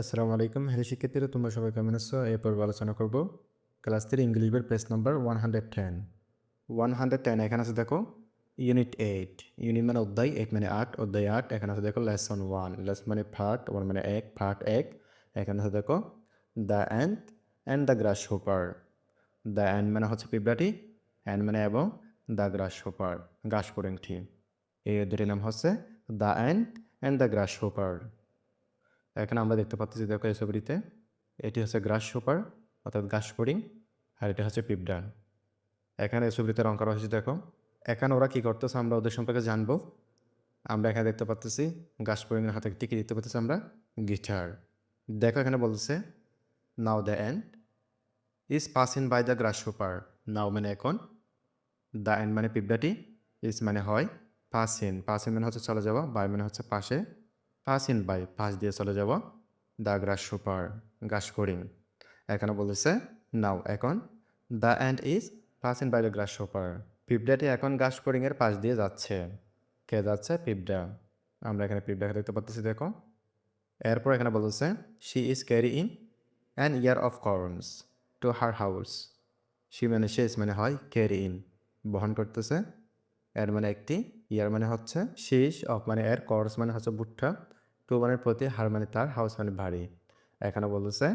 আসসালামু আলাইকুম। হ্যালো শিক্ষার্থীরা, তোমরা সবাই কেমন আছো? এরপর আলোচনা করব। ক্লাস থ্রি ইংলিশ বইয়ের page number one hundred ten one hundred ten এখানে আছে দেখো ইউনিট এইট ইউনিট মানে অধ্যায় এক মানে আট, অধ্যায় আট, এখানে আছে দেখো লেসন ওয়ান লেস মানে ফার্ট ওয়ান মানে এক ফার্ট এক। এখানে আছে দেখো the ant and the grasshopper the ant মানে হচ্ছে পিঁপড়াটি অ্যান্ড মানে এবং দ্য গ্রাস হোপার গাছ পরিংটি এই অধ্যায়টির নাম হচ্ছে the ant and the grasshopper এখানে আমরা দেখতে পাচ্ছি দেখো এই ছবিটিতে এটি হচ্ছে গ্রাস সুপার অর্থাৎ ঘাস ফড়িং আর এটা হচ্ছে পিপডান। এখানে এই ছবিতে রং করা হয়েছে, দেখো। এখানে ওরা কী করতেছে আমরা ওদের সম্পর্কে জানব। আমরা এখানে দেখতে পাচ্ছি ঘাস ফড়িংয়ের হাতে টিকি দেখতে পাচ্ছি আমরা, গিটার। দেখো এখানে বলতেছে now the ant is passing by the grasshopper now মানে এখন দ্য এন্ড মানে পিপডাটি ইজ মানে হয় পাসিন পাসিন মানে হচ্ছে চলে যাওয়া বাই মানে হচ্ছে পাশে। পাস ইন বাই পাস দিয়ে চলে যাব দ্য গ্রাস সুপার গাছ করিং এখানে বলেছে, নাও, এখন the ant is passing by the grasshopper. পিপডাটি এখন গাছ করিংয়ের পাশ দিয়ে যাচ্ছে। কে যাচ্ছে? পিপডা আমরা এখানে পিপডাকে দেখতে পাচ্ছি, দেখো। এরপর এখানে বলেছে she is carrying an ear of corns to her house she মানে শেষ মানে হয় ক্যারি ইন বহন করতেছে। এর মানে একটি ইয়ার মানে হচ্ছে শীষ অফ মানে এর কর্স মানে হচ্ছে ভুট্টা। টু মানের প্রতি হার মানে তার হাউস মানে বাড়ি। এখানে বলতেছে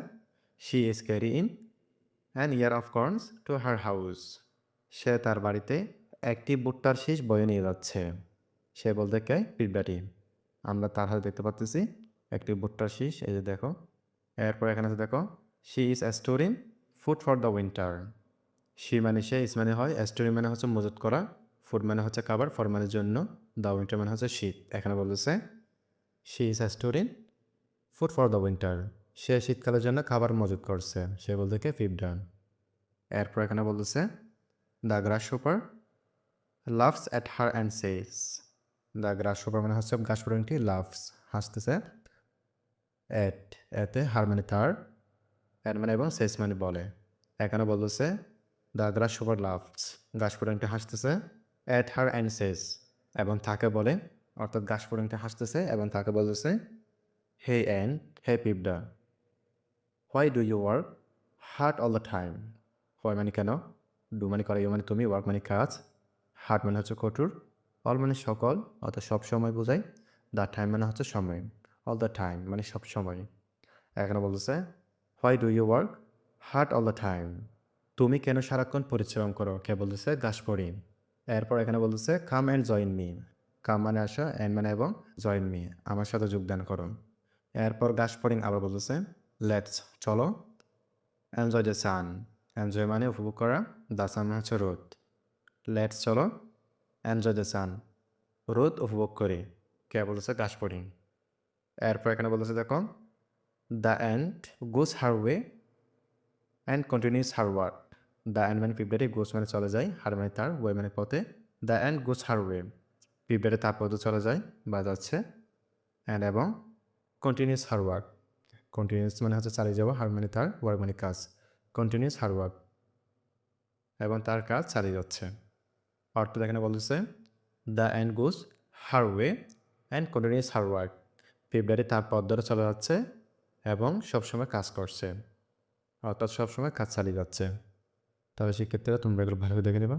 she is carrying an ear of corns to her house সে তার বাড়িতে একটি ভুট্টার শীষ বয়ে নিয়ে যাচ্ছে। সে বলতে কে? পিঠবাটি আমরা তার হাতে দেখতে পাচ্তেছি একটি ভুট্টার শীষ, এই যে দেখো। এরপর এখানে আছে দেখো she is storing food for the winter she মানে সে ইস মানে হয় স্টোরি মানে হচ্ছে মজুত করা ফুড মানে হচ্ছে খাবার ফর মানে জন্য দ্য উইন্টার মানে হচ্ছে শীত। এখানে বলতেছে she is storing food for the winter সে শীতকালের জন্য খাবার মজুত করছে। সে বলতে কে ফিফডান এরপর এখানে বলতেছে the grasshopper laughs at her and says the grasshopper মানে হচ্ছে গাছ পরিণটি লাভস হাসতেছে অ্যাট এতে হার মানে তার অ্যাট মানে এবং শেষ মানে বলে। এখানে বলতেছে দ্য গ্রাস সুপার লাভস গাছ পরিণটি হাসতেছে অ্যাট হার অ্যান্ড সেস এবং তাকে বলে অর্থাৎ গাছ পরিণটি হাসতেছে এবং তাকে বলতেছে hey ant hey পিপডা why do you work hard all the time why মানে কেন? ডু মানে করে ইউ মানে তুমি ওয়ার্ক মানে কাজ। হার্ট মানে হচ্ছে কঠোর। অল মানে সকল, অর্থাৎ সব সময় বোঝায়। দ্য টাইম মানে হচ্ছে সময়। অল দ্য টাইম মানে সব সময়। এখানে বলতেছে why do you work hard all the time তুমি কেন সারাক্ষণ পরিশ্রম করো? কে বলতেছে, গাছ পড়ি এরপর এখানে বলতেছে come and join me come মানে আসা অ্যান্ড মানে এবং জয়েন মি, আমার সাথে যোগদান করো। এরপর গাছ পড়িং আবার বলতেছে লেটস চলো। এনজয় দ্য সান এনজয় মানে উপভোগ করা দ্য সান হচ্ছে রোদ। লেটস চলো। এনজয় দ্য সান রোদ উপভোগ করে। কে বলতেছে? গাছ পড়িং এরপর এখানে বলতেছে, দেখো the ant goes her way and continues her work the ant মানে পিপডারে গোস মানে চলে যায়, হার মানে তার ওয়ে মানে পথে। The ant goes her way পিপডারে তার পথে চলে যায় বা যাচ্ছে অ্যান্ড এবং কন্টিনিউস হার ওয়ার্ক কন্টিনিউস মানে হচ্ছে চালিয়ে যাওয়া হার মানে তার ওয়ার্ক মানে কাজ কন্টিনিউস হার ওয়ার্ক এবং তার কাজ চালিয়ে যাচ্ছে। অর্থ এখানে বলতেছে the ant goes her way and continues her work ফেব্রুয়ারি তার পথ ধরে চলে যাচ্ছে এবং সবসময় কাজ করছে, অর্থাৎ সবসময় কাজ চালিয়ে যাচ্ছে। তবে সেক্ষেত্রে তোমরা এগুলো ভালোভাবে দেখে নেবা।